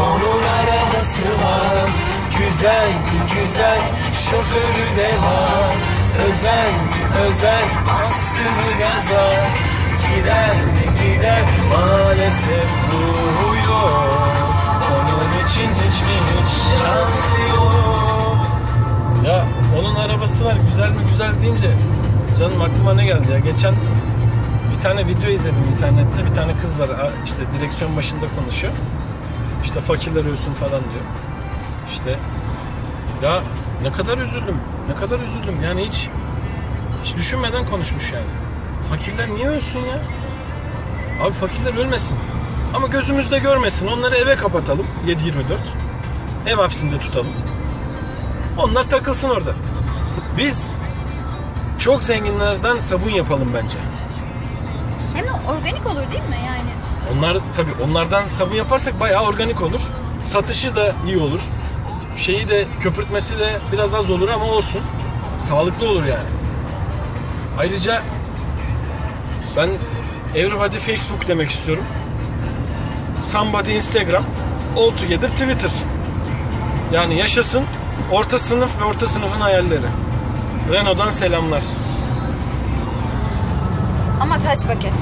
Onun arabası var. Güzel güzel şoförü de var. Özel özel bastı mı gaza Gider gider maalesef ruhu yok Onun için hiçbir şansı yok. Ya onun arabası var. Güzel mi güzel deyince canım aklıma ne geldi ya? Geçen bir tane video izledim internette. Bir tane kız var. İşte direksiyon başında konuşuyor işte fakirler ölsün falan diyor. İşte ya ne kadar üzüldüm ne kadar üzüldüm. Yani hiç hiç düşünmeden konuşmuş yani. Fakirler niye ölsün ya? Abi fakirler ölmesin. Ama gözümüzde görmesin. Onları eve kapatalım 7-24 ev hapsinde tutalım. Onlar takılsın orada. Biz çok zenginlerden sabun yapalım bence. Organik olur değil mi yani? Onlar tabii onlardan sabun yaparsak bayağı organik olur. Satışı da iyi olur. Şeyi de köpürtmesi de biraz az olur ama olsun. Sağlıklı olur yani. Ayrıca ben everybody Facebook demek istiyorum. Somebody Instagram, all together Twitter. Yani yaşasın orta sınıf ve orta sınıfın hayalleri. Renault'dan selamlar. Ama kaç paket?